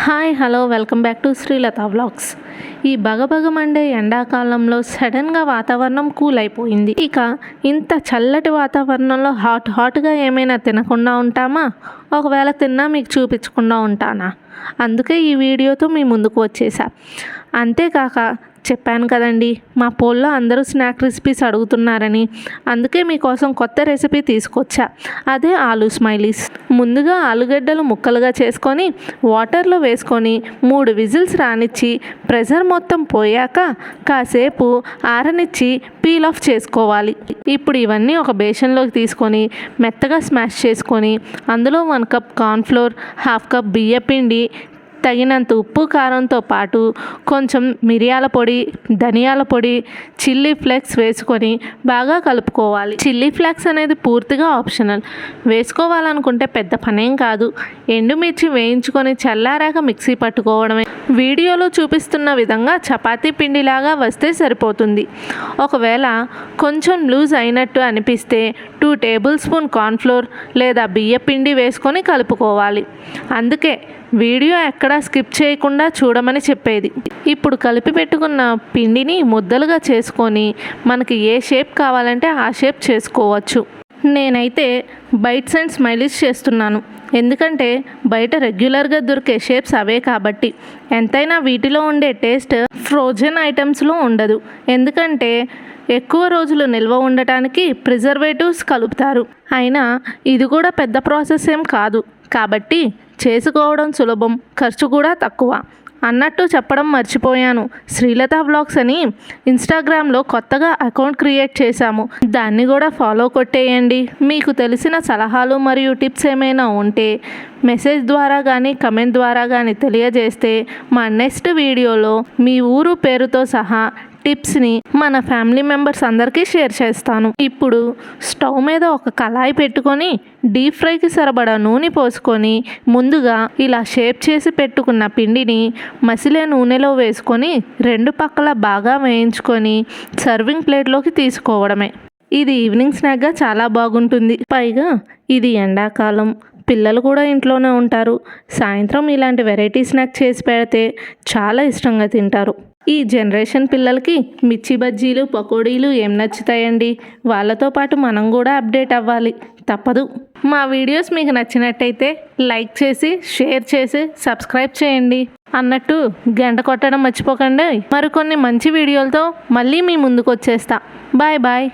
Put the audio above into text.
Hi hello welcome back to Srilatha vlogs. ఈ బగబగమండే ఎండాకాలంలో సడన్గా వాతావరణం కూల్ అయిపోయింది ఇక ఇంత చల్లటి వాతావరణంలో హాట్ హాట్గా ఏమైనా తినకుండా ఉంటామా? ఒకవేళ తిన్నా మీకు చూపించకుండా ఉంటానా? అందుకే ఈ వీడియోతో మీ ముందుకు వచ్చేసా. అంతేకాక చెప్పాను కదండి. మా పోల్లో అందరూ స్నాక్ రెసిపీస్ అడుగుతున్నారని. అందుకే మీకోసం కొత్త రెసిపీ తీసుకొచ్చా. అదే ఆలు స్మైలీస్. ముందుగా ఆలుగడ్డలు ముక్కలుగా చేసుకొని వాటర్లో వేసుకొని మూడు విజిల్స్ రానిచ్చి ప్రెషర్ మొత్తం పోయాక కాసేపు ఆరనిచ్చి పీల్ ఆఫ్ చేసుకోవాలి. ఇప్పుడు ఇవన్నీ ఒక బేషన్లోకి తీసుకొని మెత్తగా స్మాష్ చేసుకొని అందులో one cup cornflour half cup బియ్యపిండి తగినంత ఉప్పు కారంతో పాటు కొంచెం మిరియాల పొడి ధనియాల పొడి చిల్లీ ఫ్లేక్స్ వేసుకొని బాగా కలుపుకోవాలి. చిల్లీ ఫ్లేక్స్ అనేది పూర్తిగా ఆప్షనల్. వేసుకోవాలనుకుంటే పెద్ద పనేం కాదు. ఎండుమిర్చి వేయించుకొని చల్లారాక మిక్సీ పట్టుకోవడమే. వీడియోలో చూపిస్తున్న విధంగా చపాతీ పిండిలాగా వస్తే సరిపోతుంది. ఒకవేళ కొంచెం లూజ్ అయినట్టు అనిపిస్తే టూ టేబుల్ స్పూన్ కార్న్ఫ్లోర్ లేదా బియ్య పిండి వేసుకొని కలుపుకోవాలి. అందుకే వీడియో ఎక్కడా స్కిప్ చేయకుండా చూడమని చెప్పేది. ఇప్పుడు కలిపి పెట్టుకున్న పిండిని ముద్దలుగా చేసుకొని మనకి ఏ షేప్ కావాలంటే ఆ షేప్ చేసుకోవచ్చు. నేనైతే బైట్స్ అండ్ స్మైలీస్ చేస్తున్నాను. ఎందుకంటే బయట రెగ్యులర్గా దొరికే షేప్స్ అవే కాబట్టి. ఎంతైనా వీటిలో ఉండే టేస్ట్ ఫ్రోజన్ ఐటమ్స్లో ఉండదు. ఎందుకంటే ఎక్కువ రోజులు నిల్వ ఉండటానికి ప్రిజర్వేటివ్స్ కలుపుతారు. అయినా ఇది కూడా పెద్ద ప్రాసెస్ ఏం కాదు. కాబట్టి చేసుకోవడం సులభం ఖర్చు కూడా తక్కువ. అన్నట్టు చెప్పడం మర్చిపోయాను. శ్రీలత వ్లాగ్స్ అని ఇన్స్టాగ్రామ్లో కొత్తగా అకౌంట్ క్రియేట్ చేశాము. దాన్ని కూడా ఫాలో కొట్టేయండి. మీకు తెలిసిన సలహాలు మరియు టిప్స్ ఏమైనా ఉంటే మెసేజ్ ద్వారా కానీ కమెంట్ ద్వారా కానీ తెలియజేస్తే మా నెక్స్ట్ వీడియోలో మీ ఊరు పేరుతో సహా టిప్స్ని మన ఫ్యామిలీ మెంబర్స్ అందరికీ షేర్ చేస్తాను. ఇప్పుడు స్టవ్ మీద ఒక కళాయి పెట్టుకొని డీప్ ఫ్రైకి సరిపడా నూనె పోసుకొని ముందుగా ఇలా షేప్ చేసి పెట్టుకున్న పిండిని మసిలే నూనెలో వేసుకొని రెండు పక్కల బాగా వేయించుకొని సర్వింగ్ ప్లేట్లోకి తీసుకోవడమే. ఇది ఈవినింగ్ స్నాక్గా చాలా బాగుంటుంది. పైగా ఇది ఎండాకాలం. పిల్లలు కూడా ఇంట్లోనే ఉంటారు. సాయంత్రం ఇలాంటి వెరైటీ స్నాక్ చేసి పెడితే చాలా ఇష్టంగా తింటారు. ఈ జనరేషన్ పిల్లలకి మిర్చి బజ్జీలు పకోడీలు ఏం నచ్చుతాయండి? వాళ్ళతో పాటు మనం కూడా అప్డేట్ అవ్వాలి. తప్పదు. మా వీడియోస్ మీకు నచ్చినట్టయితే లైక్ చేసి షేర్ చేసి సబ్స్క్రైబ్ చేయండి. అన్నట్టు గంట కొట్టడం మర్చిపోకండి. మరికొన్ని మంచి వీడియోలతో మళ్ళీ మీ ముందుకు వచ్చేస్తా. Bye bye.